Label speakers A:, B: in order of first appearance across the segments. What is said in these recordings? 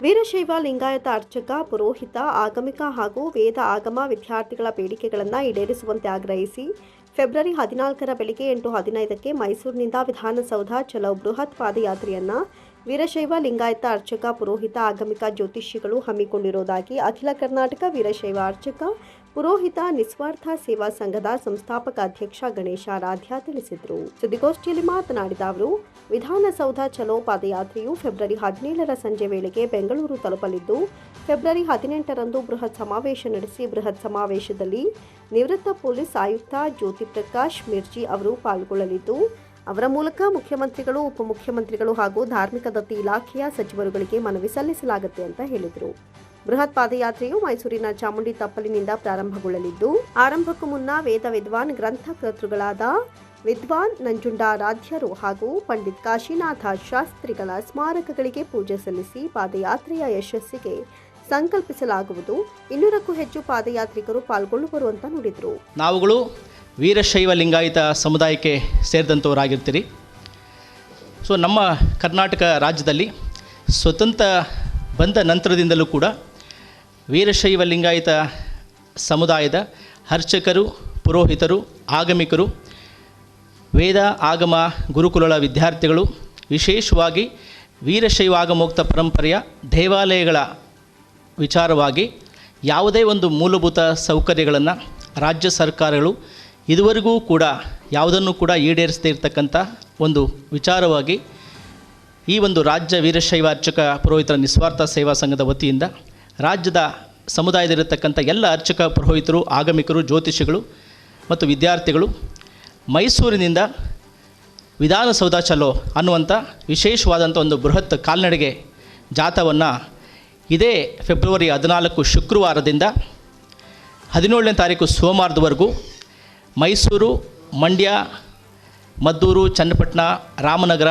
A: ವೀರಶೈವ ಲಿಂಗಾಯತ ಅರ್ಚಕ, ಪುರೋಹಿತ, ಆಗಮಿಕ ಹಾಗೂ ವೇದ ಆಗಮ ವಿದ್ಯಾರ್ಥಿಗಳ ಬೇಡಿಕೆಗಳನ್ನು ಈಡೇರಿಸುವಂತೆ ಆಗ್ರಹಿಸಿ ಫೆಬ್ರವರಿ ಹದಿನಾಲ್ಕರ ಬೆಳಿಗ್ಗೆ ಎಂಟು ಹದಿನೈದಕ್ಕೆ ಮೈಸೂರಿನಿಂದ ವಿಧಾನಸೌಧ ಚಲೋ ಬೃಹತ್ ಪಾದಯಾತ್ರೆಯನ್ನ ವೀರಶೈವ ಲಿಂಗಾಯತ ಅರ್ಚಕ ಪುರೋಹಿತ ಆಗಮಿಕ ಜ್ಯೋತಿಷಿಗಳು ಹಮ್ಮಿಕೊಂಡಿರುವುದಾಗಿ ಅಖಿಲ ಕರ್ನಾಟಕ ವೀರಶೈವ ಅರ್ಚಕ ಪುರೋಹಿತ ನಿಸ್ವಾರ್ಥ ಸೇವಾ ಸಂಘದ ಸಂಸ್ಥಾಪಕ ಅಧ್ಯಕ್ಷ ಗಣೇಶ ಆರಾಧ್ಯ ತಿಳಿಸಿದರು. ಸುದ್ದಿಗೋಷ್ಠಿಯಲ್ಲಿ ಮಾತನಾಡಿದ ಅವರು, ವಿಧಾನಸೌಧ ಚಲೋ ಪಾದಯಾತ್ರೆಯು ಫೆಬ್ರವರಿ ಹದಿನೇಳರ ಸಂಜೆ ವೇಳೆಗೆ ಬೆಂಗಳೂರು ತಲುಪಲಿದ್ದು, ಫೆಬ್ರವರಿ ಹದಿನೆಂಟರಂದು ಬೃಹತ್ ಸಮಾವೇಶ ನಡೆಸಿ ಬೃಹತ್ ಸಮಾವೇಶದಲ್ಲಿ ನಿವೃತ್ತ ಪೊಲೀಸ್ ಆಯುಕ್ತ ಜ್ಯೋತಿ ಪ್ರಕಾಶ್ ಮಿರ್ಜಿ ಅವರು ಪಾಲ್ಗೊಳ್ಳಲಿದ್ದು ಅವರ ಮೂಲಕ ಮುಖ್ಯಮಂತ್ರಿಗಳು, ಉಪಮುಖ್ಯಮಂತ್ರಿಗಳು ಹಾಗೂ ಧಾರ್ಮಿಕ ದತ್ತಿ ಇಲಾಖೆಯ ಸಚಿವರುಗಳಿಗೆ ಮನವಿ ಸಲ್ಲಿಸಲಾಗುತ್ತೆ ಅಂತ ಹೇಳಿದರು. ಬೃಹತ್ ಪಾದಯಾತ್ರೆಯು ಮೈಸೂರಿನ ಚಾಮುಂಡಿ ತಪ್ಪಲಿನಿಂದ ಪ್ರಾರಂಭಗೊಳ್ಳಲಿದ್ದು, ಆರಂಭಕ್ಕೂ ಮುನ್ನ ವೇದ ವಿದ್ವಾನ್ ಗ್ರಂಥಕರ್ತೃಗಳಾದ ವಿದ್ವಾನ್ ನಂಜುಂಡಾರಾಧ್ಯರು ಹಾಗೂ ಪಂಡಿತ್ ಕಾಶಿನಾಥ ಶಾಸ್ತ್ರಿಗಳ ಸ್ಮಾರಕಗಳಿಗೆ ಪೂಜೆ ಸಲ್ಲಿಸಿ ಪಾದಯಾತ್ರೆಯ ಯಶಸ್ಸಿಗೆ ಸಂಕಲ್ಪಿಸಲಾಗುವುದು. ಇನ್ನೂರಕ್ಕೂ ಹೆಚ್ಚು ಪಾದಯಾತ್ರಿಕರು ಪಾಲ್ಗೊಳ್ಳುವರು ಅಂತ ನುಡಿದರು.
B: ನಾವುಗಳು ವೀರಶೈವ ಲಿಂಗಾಯಿತ ಸಮುದಾಯಕ್ಕೆ ಸೇರಿದಂಥವರಾಗಿರ್ತೀರಿ ಸೊ ನಮ್ಮ ಕರ್ನಾಟಕ ರಾಜ್ಯದಲ್ಲಿ ಸ್ವತಂತ್ರ ಬಂದ ನಂತರದಿಂದಲೂ ಕೂಡ ವೀರಶೈವ ಲಿಂಗಾಯಿತ ಸಮುದಾಯದ ಅರ್ಚಕರು, ಪುರೋಹಿತರು, ಆಗಮಿಕರು, ವೇದ ಆಗಮ ಗುರುಕುಲಗಳ ವಿದ್ಯಾರ್ಥಿಗಳು, ವಿಶೇಷವಾಗಿ ವೀರಶೈವ ಆಗಮೋಕ್ತ ಪರಂಪರೆಯ ದೇವಾಲಯಗಳ ವಿಚಾರವಾಗಿ ಯಾವುದೇ ಒಂದು ಮೂಲಭೂತ ಸೌಕರ್ಯಗಳನ್ನು ರಾಜ್ಯ ಸರ್ಕಾರಗಳು ಇದುವರೆಗೂ ಕೂಡ ಯಾವುದನ್ನು ಕೂಡ ಈಡೇರಿಸದೇ ಇರತಕ್ಕಂಥ ಒಂದು ವಿಚಾರವಾಗಿ ಈ ಒಂದು ರಾಜ್ಯ ವೀರಶೈವ ಅರ್ಚಕ ಪುರೋಹಿತರ ನಿಸ್ವಾರ್ಥ ಸೇವಾ ಸಂಘದ ವತಿಯಿಂದ ರಾಜ್ಯದ ಸಮುದಾಯದಲ್ಲಿರತಕ್ಕಂಥ ಎಲ್ಲ ಅರ್ಚಕ ಪುರೋಹಿತರು, ಆಗಮಿಕರು, ಜ್ಯೋತಿಷಿಗಳು ಮತ್ತು ವಿದ್ಯಾರ್ಥಿಗಳು ಮೈಸೂರಿನಿಂದ ವಿಧಾನಸೌಧ ಚಲೋ ಅನ್ನುವಂಥ ವಿಶೇಷವಾದಂಥ ಒಂದು ಬೃಹತ್ ಕಾಲ್ನಡಿಗೆ ಜಾಥವನ್ನು ಇದೇ ಫೆಬ್ರವರಿ ಹದಿನಾಲ್ಕು ಶುಕ್ರವಾರದಿಂದ ಹದಿನೇಳನೇ ತಾರೀಕು ಸೋಮವಾರದವರೆಗೂ ಮೈಸೂರು, ಮಂಡ್ಯ, ಮದ್ದೂರು, ಚನ್ನಪಟ್ಟಣ, ರಾಮನಗರ,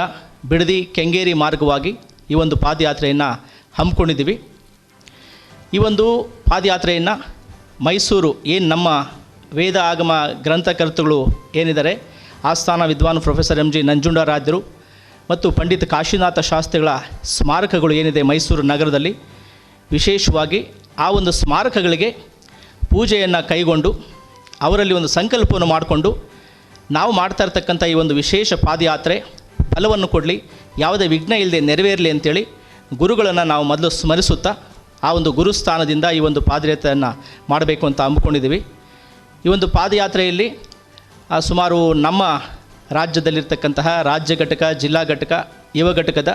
B: ಬಿಡದಿ, ಕೆಂಗೇರಿ ಮಾರ್ಗವಾಗಿ ಈ ಒಂದು ಪಾದಯಾತ್ರೆಯನ್ನು ಹಮ್ಮಿಕೊಂಡಿದ್ದೀವಿ. ಈ ಒಂದು ಪಾದಯಾತ್ರೆಯನ್ನು ಮೈಸೂರು ಏನು ನಮ್ಮ ವೇದ ಆಗಮ ಗ್ರಂಥಕರ್ತೃಗಳು ಏನಿದ್ದಾರೆ, ಆಸ್ಥಾನ ವಿದ್ವಾನ್ ಪ್ರೊಫೆಸರ್ ಎಂ ಜಿ ನಂಜುಂಡರಾಜರು ಮತ್ತು ಪಂಡಿತ್ ಕಾಶಿನಾಥ ಶಾಸ್ತ್ರಿಗಳ ಸ್ಮಾರಕಗಳು ಏನಿದೆ ಮೈಸೂರು ನಗರದಲ್ಲಿ, ವಿಶೇಷವಾಗಿ ಆ ಒಂದು ಸ್ಮಾರಕಗಳಿಗೆ ಪೂಜೆಯನ್ನು ಕೈಗೊಂಡು ಅವರಲ್ಲಿ ಒಂದು ಸಂಕಲ್ಪವನ್ನು ಮಾಡಿಕೊಂಡು ನಾವು ಮಾಡ್ತಾ ಇರ್ತಕ್ಕಂಥ ಈ ಒಂದು ವಿಶೇಷ ಪಾದಯಾತ್ರೆ ಫಲವನ್ನು ಕೊಡಲಿ, ಯಾವುದೇ ವಿಘ್ನ ಇಲ್ಲದೆ ನೆರವೇರಲಿ ಅಂತೇಳಿ ಗುರುಗಳನ್ನು ನಾವು ಮೊದಲು ಸ್ಮರಿಸುತ್ತಾ ಆ ಒಂದು ಗುರುಸ್ಥಾನದಿಂದ ಈ ಒಂದು ಪಾದಯಾತ್ರೆಯನ್ನು ಮಾಡಬೇಕು ಅಂತ ಹಮ್ಮಿಕೊಂಡಿದ್ದೀವಿ ಈ ಒಂದು ಪಾದಯಾತ್ರೆಯಲ್ಲಿ ಸುಮಾರು ನಮ್ಮ ರಾಜ್ಯದಲ್ಲಿರ್ತಕ್ಕಂತಹ ರಾಜ್ಯ ಘಟಕ, ಜಿಲ್ಲಾ ಘಟಕ, ಯುವ ಘಟಕದ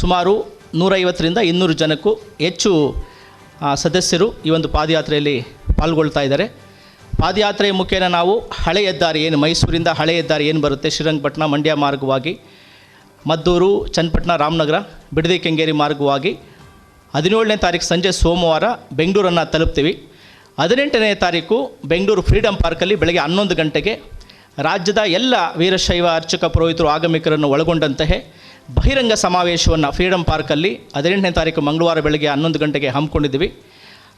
B: ಸುಮಾರು ನೂರೈವತ್ತರಿಂದ ಇನ್ನೂರು ಜನಕ್ಕೂ ಹೆಚ್ಚು ಸದಸ್ಯರು ಈ ಒಂದು ಪಾದಯಾತ್ರೆಯಲ್ಲಿ ಪಾಲ್ಗೊಳ್ತಾ ಇದ್ದಾರೆ. ಪಾದಯಾತ್ರೆಯ ಮುಖೇನ ನಾವು ಹಳೆ ಹೆದ್ದಾರಿ ಏನು, ಮೈಸೂರಿಂದ ಹಳೆ ಹೆದ್ದಾರಿ ಏನು ಬರುತ್ತೆ? ಶ್ರೀರಂಗಪಟ್ಟಣ, ಮಂಡ್ಯ ಮಾರ್ಗವಾಗಿ, ಮದ್ದೂರು, ಚನ್ನಪಟ್ಟಣ, ರಾಮನಗರ, ಬಿಡದಿ, ಕೆಂಗೇರಿ ಮಾರ್ಗವಾಗಿ ಹದಿನೇಳನೇ ತಾರೀಕು ಸಂಜೆ ಸೋಮವಾರ ಬೆಂಗಳೂರನ್ನು ತಲುಪ್ತೀವಿ. ಹದಿನೆಂಟನೇ ತಾರೀಕು ಬೆಂಗಳೂರು ಫ್ರೀಡಮ್ ಪಾರ್ಕಲ್ಲಿ ಬೆಳಗ್ಗೆ ಹನ್ನೊಂದು ಗಂಟೆಗೆ ರಾಜ್ಯದ ಎಲ್ಲ ವೀರಶೈವ ಅರ್ಚಕ ಪುರೋಹಿತರು, ಆಗಮಿಕರನ್ನು ಒಳಗೊಂಡಂತಹ ಬಹಿರಂಗ ಸಮಾವೇಶವನ್ನು ಫ್ರೀಡಮ್ ಪಾರ್ಕಲ್ಲಿ ಹದಿನೆಂಟನೇ ತಾರೀಕು ಮಂಗಳವಾರ ಬೆಳಗ್ಗೆ ಹನ್ನೊಂದು ಗಂಟೆಗೆ ಹಮ್ಮಿಕೊಂಡಿದ್ದೀವಿ.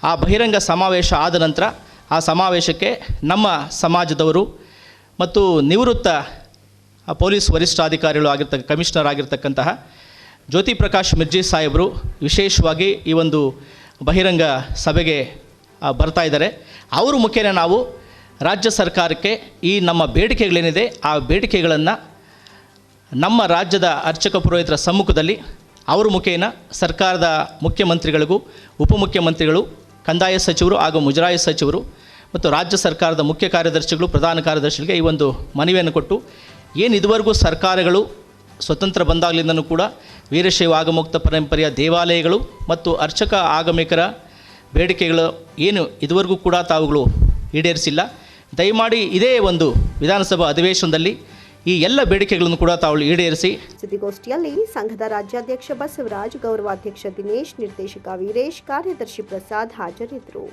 B: ಆ ಬಹಿರಂಗ ಸಮಾವೇಶ ಆದ ನಂತರ ಆ ಸಮಾವೇಶಕ್ಕೆ ನಮ್ಮ ಸಮಾಜದವರು ಮತ್ತು ನಿವೃತ್ತ ಪೊಲೀಸ್ ವರಿಷ್ಠಾಧಿಕಾರಿಗಳು ಆಗಿರ್ತಕ್ಕ, ಕಮಿಷನರ್ ಆಗಿರ್ತಕ್ಕಂತಹ ಜ್ಯೋತಿ ಪ್ರಕಾಶ್ ಮಿರ್ಜಿ ಸಾಹೇಬರು ವಿಶೇಷವಾಗಿ ಈ ಒಂದು ಬಹಿರಂಗ ಸಭೆಗೆ ಬರ್ತಾ ಇದ್ದಾರೆ. ಅವ್ರ ಮುಖೇನ ನಾವು ರಾಜ್ಯ ಸರ್ಕಾರಕ್ಕೆ ಈ ನಮ್ಮ ಬೇಡಿಕೆಗಳೇನಿದೆ, ಆ ಬೇಡಿಕೆಗಳನ್ನು ನಮ್ಮ ರಾಜ್ಯದ ಅರ್ಚಕ ಪುರೋಹಿತರ ಸಮ್ಮುಖದಲ್ಲಿ ಅವರ ಮುಖೇನ ಸರ್ಕಾರದ ಮುಖ್ಯಮಂತ್ರಿಗಳಿಗೂ ಉಪಮುಖ್ಯಮಂತ್ರಿಗಳು, ಕಂದಾಯ ಸಚಿವರು ಹಾಗೂ ಮುಜರಾಯಿ ಸಚಿವರು ಮತ್ತು ರಾಜ್ಯ ಸರ್ಕಾರದ ಮುಖ್ಯ ಕಾರ್ಯದರ್ಶಿಗಳು, ಪ್ರಧಾನ ಕಾರ್ಯದರ್ಶಿಗಳಿಗೆ ಈ ಒಂದು ಮನವಿಯನ್ನು ಕೊಟ್ಟು, ಏನು ಇದುವರೆಗೂ ಸರ್ಕಾರಗಳು ಸ್ವತಂತ್ರ ಬಂದಾಗಲಿಂದನೂ ಕೂಡ ವೀರಶೈವ ಆಗಮುಕ್ತ ಪರಂಪರೆಯ ದೇವಾಲಯಗಳು ಮತ್ತು ಅರ್ಚಕ ಆಗಮಿಕರ ಬೇಡಿಕೆಗಳು ಏನು ಇದುವರೆಗೂ ಕೂಡ ತಾವುಗಳು ಈಡೇರಿಸಿಲ್ಲ. ದಯಮಾಡಿ ಇದೇ ಒಂದು ವಿಧಾನಸಭಾ ಅಧಿವೇಶನದಲ್ಲಿ ಈ ಎಲ್ಲ ಬೇಡಿಕೆಗಳನ್ನು ಕೂಡ ತಾವು ಈಡೇರಿಸಿ.
A: ಸುದ್ದಿಗೋಷ್ಠಿಯಲ್ಲಿ ಸಂಘದ ರಾಜ್ಯಾಧ್ಯಕ್ಷ ಬಸವರಾಜ್, ಗೌರವಾಧ್ಯಕ್ಷ ದಿನೇಶ್, ನಿರ್ದೇಶಕ ವೀರೇಶ್, ಕಾರ್ಯದರ್ಶಿ ಪ್ರಸಾದ್ ಹಾಜರಿದ್ದರು.